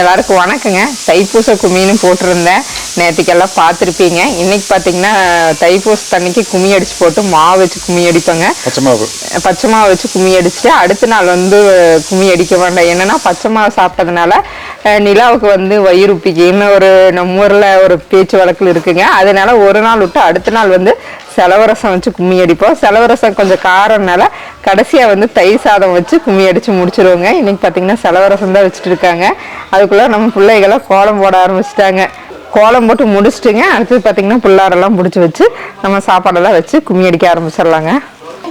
எல்லாருக்கும் வணக்கங்க. தைப்பூச கும்மின்னு போட்டிருந்தேன். நேற்றுக்கெல்லாம் பார்த்துருப்பீங்க. இன்னைக்கு பார்த்தீங்கன்னா தைப்பூச தண்ணிக்கு கும்மி அடிச்சு போட்டு மாவு வச்சு கும்மி அடிப்பேங்க. பச்சை மாவு. பச்சை மாவு வச்சு கும்மி அடிச்சுட்டு அடுத்த நாள் வந்து கும்மி அடிக்க வேண்டாம். என்னன்னா பச்சை மாவு சாப்பிட்டதுனால நிலாவுக்கு வந்து வயிறு உப்பிக்கின்னு ஒரு நம்ம ஊரில் ஒரு பேச்சு வழக்கில் இருக்குங்க. அதனால ஒரு நாள் விட்டு அடுத்த நாள் வந்து செலவரசம் வச்சு கும்மி அடிப்போம். செலவரசம் கொஞ்சம் காரம்னால கடைசியாக வந்து தயிர் சாதம் வச்சு கும்மி அடித்து முடிச்சிருவோங்க. இன்னைக்கு பார்த்தீங்கன்னா செலவரசம் தான் வச்சுட்டு இருக்காங்க. அதுக்குள்ளே நம்ம பிள்ளைகளாம் கோலம் போட ஆரம்பிச்சிட்டாங்க. கோலம் போட்டு முடிச்சிட்டுங்க. அடுத்தது பார்த்தீங்கன்னா புள்ளாரெல்லாம் பிடிச்சி வச்சு நம்ம சாப்பாடெல்லாம் வச்சு கும்மி அடிக்க ஆரம்பிச்சிடலாங்க.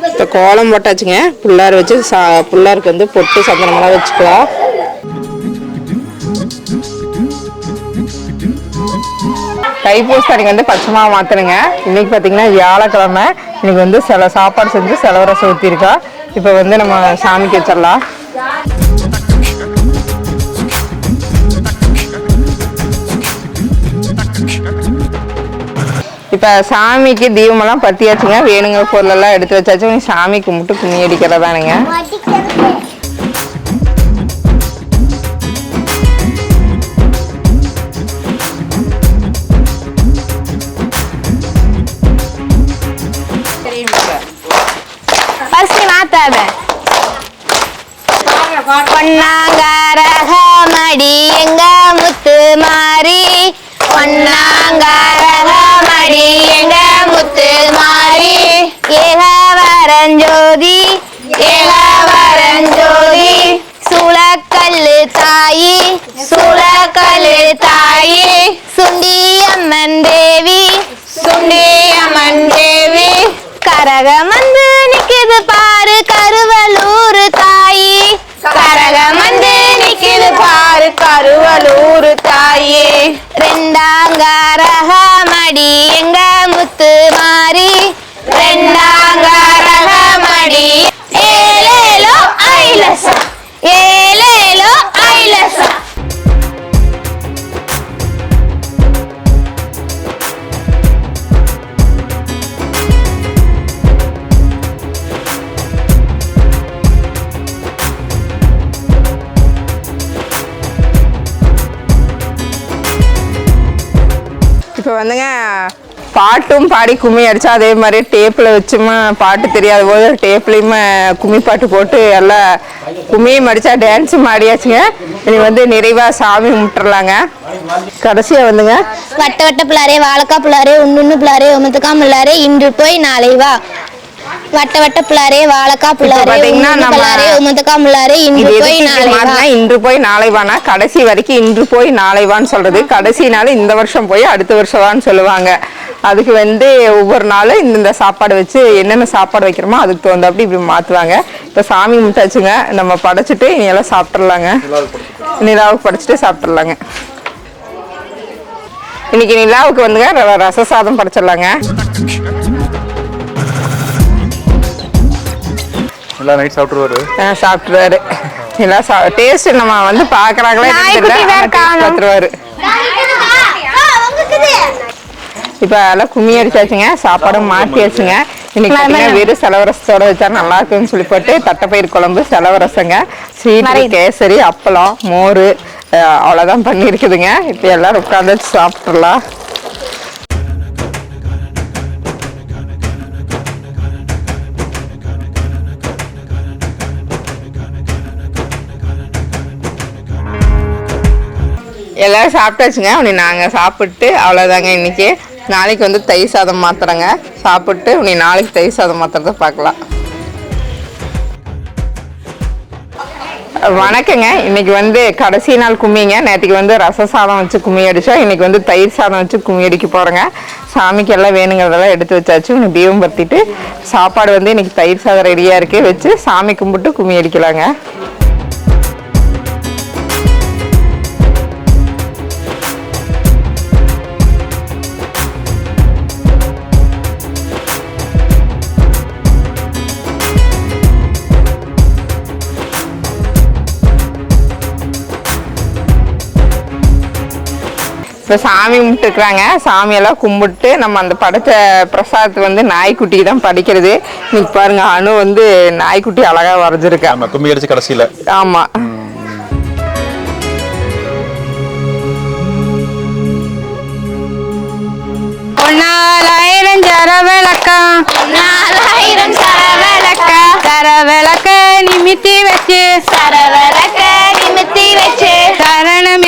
இப்போ கோலம் போட்டாச்சுங்க. புள்ளார் வச்சு சா புள்ளாருக்கு வந்து பொட்டு சந்தனமெல்லாம் வச்சுக்கலாம். தைப்பூசத்துக்கு வந்து பச்சை மாவு மாற்றணுங்க இன்னைக்கு பார்த்தீங்கன்னா வியாழக்கிழமை. இன்னைக்கு வந்து சில சாப்பாடு செஞ்சு செலவரசம் ஊற்றிருக்கா இப்போ வந்து நம்ம சாமிக்கு வச்சிடலாம். இப்போ சாமிக்கு தீபமெல்லாம் பற்றியாச்சுங்க வேணுங்கிற பொருளெல்லாம் எடுத்து வச்சாச்சு. சாமி கும்பிட்டு கும்மி அடிக்கிறதானுங்க. பொன்னாங்காரக மடி எங்க முத்து மாறி பொன்னாங்கரகமடி எங்க முத்து மாறி? ஏகவரஞ்சோதி ஏகவரஞ்சோதி சூளக்கல்லு தாயி சூளக்கல்லு தாயி. சுண்டியம்மன் தேவி சுண்டியம்மன் தேவி. கரகம் வந்து நிக்குது பாரு கருவலூர் தாயி. கரகம் வந்து நிக்குது பாரு கருவலூர் தாயி. ரெண்டாங்கரகமடி எங்க முத்து மாறி வந்துங்க பாட்டும் பாடி கும்மி அடிச்சா அதே மாதிரி டேப்பில் வச்சுமா பாட்டு தெரியாத. போது டேப்லேயுமே கும்மி பாட்டு போட்டு எல்லாம் கும்மியும் அடித்தா டான்ஸும் ஆடியாச்சுங்க. இனி வந்து நிறைவாக சாமி கும்பிட்டுறலாங்க. கடைசியாக வந்துங்க. வட்ட வட்ட பிள்ளாரே வாழைக்கா பிள்ளாரே ஒன்று ஒன்று பிள்ளாரே ஒமத்துக்கா பிள்ளாரே இன்று போய் நாளை வா. வட்ட வட்ட பிள்ளாரே வாழைக்கா பிள்ளாரே பிள்ளாரே உமத்துக்கா பிள்ளாரே இன்று போய் நாளை இன்று போய் நாளை வானா? கடைசி வரைக்கும் இன்று போய் நாளை வான்னு சொல்றது. கடைசி நாள் இந்த வருஷம் போய் அடுத்த வருஷம் வான்னு சொல்லுவாங்க. அதுக்கு வந்து ஒவ்வொரு நாளும் இந்த சாப்பாடு வச்சு என்னென்ன சாப்பாடு வைக்கிறோமோ அதுக்கு தகுந்தாப்படி இப்படி மாற்றுவாங்க இப்போ சாமி முட்டாச்சுங்க நம்ம படைச்சிட்டு இனி எல்லாம் சாப்பிட்றலாங்க நிலாவுக்கு படைச்சிட்டு சாப்பிட்றலாங்க இன்னைக்கு நிலாவுக்கு வந்துங்க ரச சாதம் படைச்சிடலாங்க. எல்லாம் நைட் சாப்பிட்டுருவாரு. ஆ, சாப்பிட்டுருவாரு. எல்லாம் சா டேஸ்ட் நம்ம வந்து பார்க்குறாங்களே. பார்த்துருவாரு. இப்போ எல்லாம் கும்மி அடிச்சாச்சுங்க சாப்பாடும் மாற்றியாச்சுங்க இன்னைக்கு பார்த்தீங்கன்னா வெறும் செலவரசத்தோட வச்சா நல்லா இருக்குன்னு சொல்லி போட்டு தட்டைப்பயிர் குழம்பு செலவரசங்க. ஸ்வீட் கேசரி அப்பளம் மோர் அவ்வளோதான் பண்ணியிருக்குதுங்க. இப்போ எல்லாரும் உட்காந்து சாப்பிட்றலாம் எல்லோரும் சாப்பிட்டாச்சுங்க. உனி நாங்கள் சாப்பிட்டு அவ்வளோதாங்க இன்றைக்கி நாளைக்கு வந்து தயிர் சாதம் மாத்திரங்க சாப்பிட்டு உனி நாளைக்கு தயிர் சாதம் மாத்துறத பார்க்கலாம். வணக்கங்க. இன்னைக்கு வந்து கடைசி நாள் கும்மிங்க. நேற்றுக்கு வந்து ரச சாதம் வச்சு கும்மி அடித்தோம் இன்னைக்கு வந்து தயிர் சாதம் வச்சு கும்மி அடிக்க போகிறோங்க சாமிக்கு எல்லாம் வேணுங்கிறதெல்லாம் எடுத்து வச்சாச்சு. இன்னும் தீபம் பற்றிட்டு சாப்பாடு வந்து இன்னைக்கு தயிர் சாதம் ரெடியாக இருக்குது வச்சு சாமி கும்பிட்டு கும்மி அடிக்கலாங்க. இப்போ சாமி கும்பிட்டுருக்குறாங்க. சாமியெல்லாம் கும்பிட்டு நம்ம அந்த படைத்த பிரசாதத்தை வந்து நாய்க்குட்டி தான் படிக்கிறது. இன்னைக்கு பாருங்க அணு வந்து நாய்க்குட்டி அழகாக வரைஞ்சிருக்கா. கும்மி அடிச்சு கடைசியில். ஆமாம் பொன்னாலாயிரம் சரவிளக்கா. பொன்னாலாயிரம் சரவிளக்கா. சரவிளக்க நிமித்தி வச்சு. சரவிளக்க நிமித்தி வச்சு. சரணம்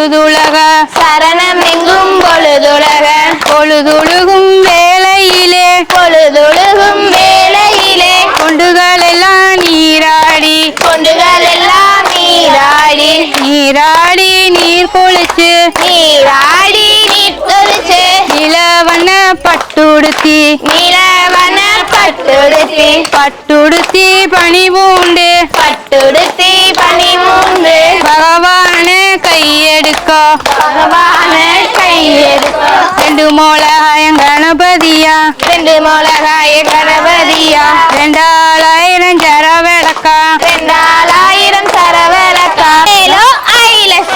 பொழுதுலக. சரணம் எங்கும் பொழுதுலக. பொழுதுழுகும் வேளையிலே. பொழுதுலகும் வேளையிலே. கொண்டுகள் எல்லாம் நீராடி. கொண்டுகள் எல்லாம் நீராடி. நீராடி நீர் குளிச்சு நீராடி நீர் தொழிச்சு நிலவண்ண பட்டுடுத்தி. நிலவன பட்டுடுத்தி. பட்டுடுத்தி பணிபூண்டு பட்டுடுத்தி பனிமூந்து பகவானே கையெடுக்க. பகவான கையெடுக்க. ரெண்டு மோளகாயம் கணபதியா. ரெண்டு மிளகாய கணபதியா. ரெண்டாயிரம் ஜர விளக்கா ரெண்டாயிரம் சரவிளக்கா. ஏலோ ஐலஸ்.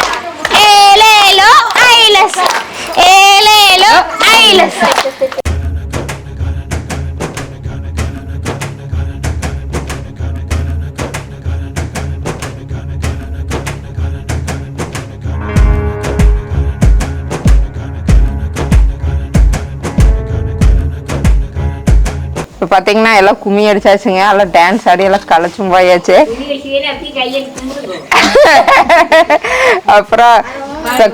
ஏலேலோ ஐலஸ். ஏலேலோ ஐலஸ். இப்போ பார்த்தீங்கன்னா எல்லாம் கும்மி அடிச்சாச்சுங்க. எல்லாம் டான்ஸ் ஆடி எல்லாம் களைச்சும் போயாச்சு. அப்புறம்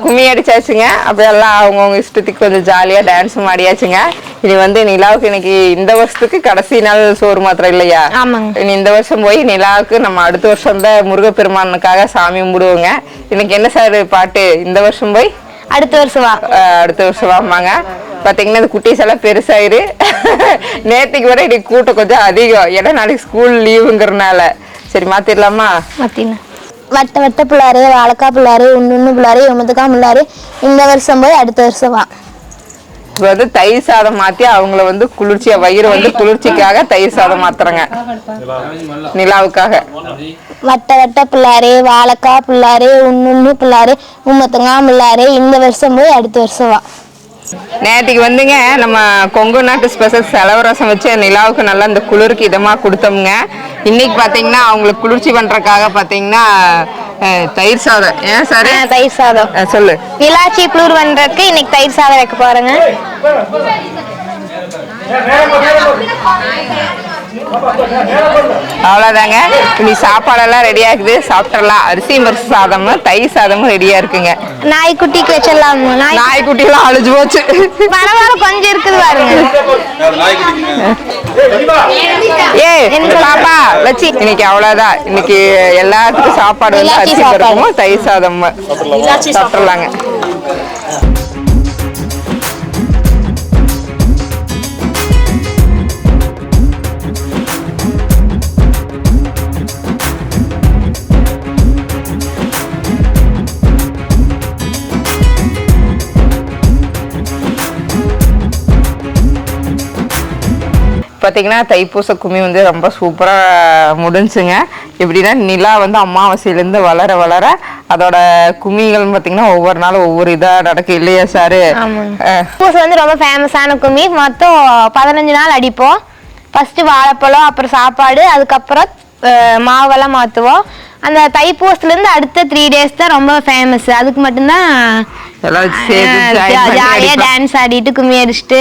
கும்மி அடிச்சாச்சுங்க. அப்புறம் எல்லாம் அவங்கவுங்க இஷ்டத்துக்கு கொஞ்சம் ஜாலியாக டான்ஸும் ஆடியாச்சுங்க. இனி வந்து நிலாவுக்கு இன்னைக்கு இந்த வருஷத்துக்கு கடைசி நாள் சோறு மாத்திரம் இல்லையா? ஆமாங்க. இனி இந்த வருஷம் போய் நிலாவுக்கு நம்ம அடுத்த வருஷம் தான் முருகப்பெருமானுக்காக சாமி கும்பிடுவோங்க. இன்னைக்கு என்ன சார் பாட்டு? இந்த வருஷம் போய்? அடுத்த வருஷம் அடுத்த வருஷம் வாமாங்க பாத்தீங்கன்னா இந்த குட்டீஸ் எல்லாம் பெருசாயிரு. நேத்துக்கு வரை இன்னைக்கு கூட்டம் கொஞ்சம் அதிகம். ஏன்னா நாளைக்கு ஸ்கூல் லீவுங்கிறனால சரி மாத்திரலாமா? மத்தின. வட்ட வட்ட பிள்ளாரு வாழைக்காய் பிள்ளாரு உண்ணு பிள்ளாரு எமத்துக்கா பிள்ளாரு. இந்த வருஷம் போய் அடுத்த வருஷம் வா. வந்து தயிர் சாதம் மாத்தி அவங்கள வந்து குளிர்ச்சியா வயிறு வந்து குளிர்ச்சிக்காக தயிர் சாதம் மாத்துறாங்க. நிலாவுக்காக. வட்ட வட்ட பிள்ளாரு வாழைக்காய் பிள்ளாரு உண்ணு பிள்ளாரு உம்மத்தங்கா பிள்ளாரு இந்த வருஷம் போய் அடுத்த வருஷம் வா. நேற்றுக்கு வந்துங்க நம்ம கொங்கு நாட்டு ஸ்பெஷல் செலவரசம் வச்சு நிலாவுக்கு நல்லா இந்த குளிருக்கு இதமாக கொடுத்தோம்ங்க. இன்னைக்கு பார்த்தீங்கன்னா அவங்களுக்கு குளிர்ச்சி பண்ணுறக்காக பார்த்தீங்கன்னா அஹ், தயிர் சாதம். ஏன் சார்? தயிர் சாதம். சொல்லு. நிலாச்சி குளிர் பண்றதுக்கு இன்னைக்கு தயிர் சாதம் வைக்க போறேங்க. அவ்வளோதாங்க இனி சாப்பாடெல்லாம் ரெடி ஆகுது. சாப்பிட்றலாம் அரிசி பருப்பு சாதமும் தயிர் சாதமும் ரெடியா இருக்குங்க. நாய்க்குட்டிக்கு வச்சிடலாம். நாய் நாய்க்குட்டியெல்லாம் அழிஞ்சு போச்சு. பரவாயில்ல கொஞ்சம் இருக்குது பாருங்க. ஏய் பாப்பா லட்சி இன்னைக்கு அவ்வளோதான் இன்னைக்கு எல்லாத்துக்கும் சாப்பாடு வந்து அரிசி. பருப்பும் தயிர் சாதமும். சாப்பிட்றலாங்க பார்த்தீங்கன்னா தைப்பூச கும்மி வந்து ரொம்ப சூப்பராக முடிஞ்சுங்க. எப்படின்னா நிலா வந்து அமாவாசையிலேருந்து வளர வளர அதோட கும்மிகள் பார்த்தீங்கன்னா ஒவ்வொரு நாளும் ஒவ்வொரு இதாக நடக்கும் இல்லையா சாரு? அஹ், பூசை வந்து ரொம்ப ஃபேமஸான கும்மி. மொத்தம் பதினஞ்சு நாள் அடிப்போம். ஃபர்ஸ்ட் வாழைப்பழம் அப்புறம் சாப்பாடு அதுக்கப்புறம் மாவெல்லாம் மாற்றுவோம் அந்த தைப்பூசத்துலேருந்து அடுத்த த்ரீ டேஸ் தான் ரொம்ப ஃபேமஸ் அதுக்கு மட்டும்தான் ஜாலியாக. டான்ஸ் ஆடிட்டு கும்மி அடிச்சுட்டு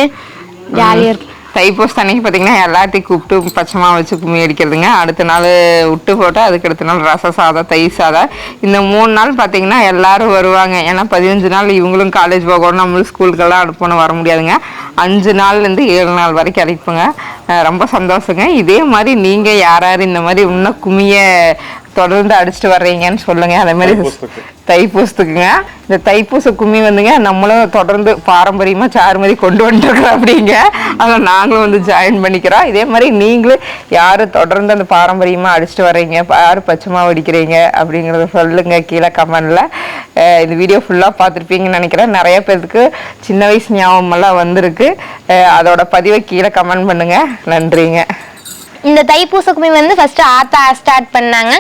ஜாலியாக இருக்கும் தைப்பூச அன்னைக்கு பார்த்தீங்கன்னா எல்லாத்தையும் கூப்பிட்டு பச்சமாக வச்சு கும்மி அடிக்கிறதுங்க. அடுத்த நாள் விட்டு போட்டு அதுக்கு அடுத்த நாள் ரச சாதம் தயிர் சாதம். இந்த மூணு நாள் பார்த்தீங்கன்னா எல்லாரும் வருவாங்க. ஏன்னா பதினஞ்சு நாள் இவங்களும் காலேஜ் போகணும் நம்மளும் ஸ்கூலுக்கெல்லாம் அனுப்பணும் வர முடியாதுங்க. அஞ்சு நாள்லேருந்து ஏழு நாள் வரைக்கும் அழைப்புங்க. ரொம்ப சந்தோஷங்க. இதே மாதிரி நீங்கள் யார் யார் இந்த மாதிரி இன்னும் கும்மியை தொடர்ந்து அடிச்சுட்டு வர்றீங்கன்னு சொல்லுங்க. அதே மாதிரி தைப்பூசத்துக்குங்க. இந்த தைப்பூச கும்மி வந்துங்க நம்மளும் தொடர்ந்து பாரம்பரியமா சாறு மாதிரி கொண்டு வந்துருக்குறோம் அப்படிங்க. அதில் நாங்களும் வந்து ஜாயின் பண்ணிக்கிறோம். இதே மாதிரி நீங்களும் யாரு தொடர்ந்து அந்த பாரம்பரியமா அடிச்சுட்டு வர்றீங்க? யாரு பச்சைமா அடிக்கிறீங்க? அப்படிங்கிறத சொல்லுங்க கீழே கமெண்ட்ல இந்த வீடியோ ஃபுல்லாக பார்த்துருப்பீங்கன்னு நினைக்கிறேன். நிறைய பேருக்கு சின்ன வயசு ஞாபகம் எல்லாம் வந்திருக்கு அதோட பதிவை கீழே கமெண்ட் பண்ணுங்க. நன்றிங்க. இந்த தைப்பூச கும்மி வந்து ஃபர்ஸ்ட் ஆத்தா ஸ்டார்ட் பண்ணாங்க.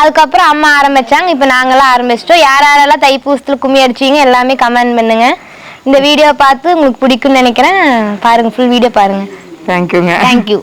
அதுக்கப்புறம் அம்மா ஆரம்பிச்சாங்க. இப்போ நாங்களாம் ஆரம்பிச்சிட்டோம். யார் யாரெல்லாம் தைப்பூசத்தில் கும்மி அடிச்சீங்க எல்லாமே கமெண்ட் பண்ணுங்க. இந்த வீடியோ பார்த்து உங்களுக்கு பிடிக்கும்னு நினைக்கிறேன். பாருங்க ஃபுல் வீடியோ பாருங்க. தேங்க்யூங்க தேங்க்யூ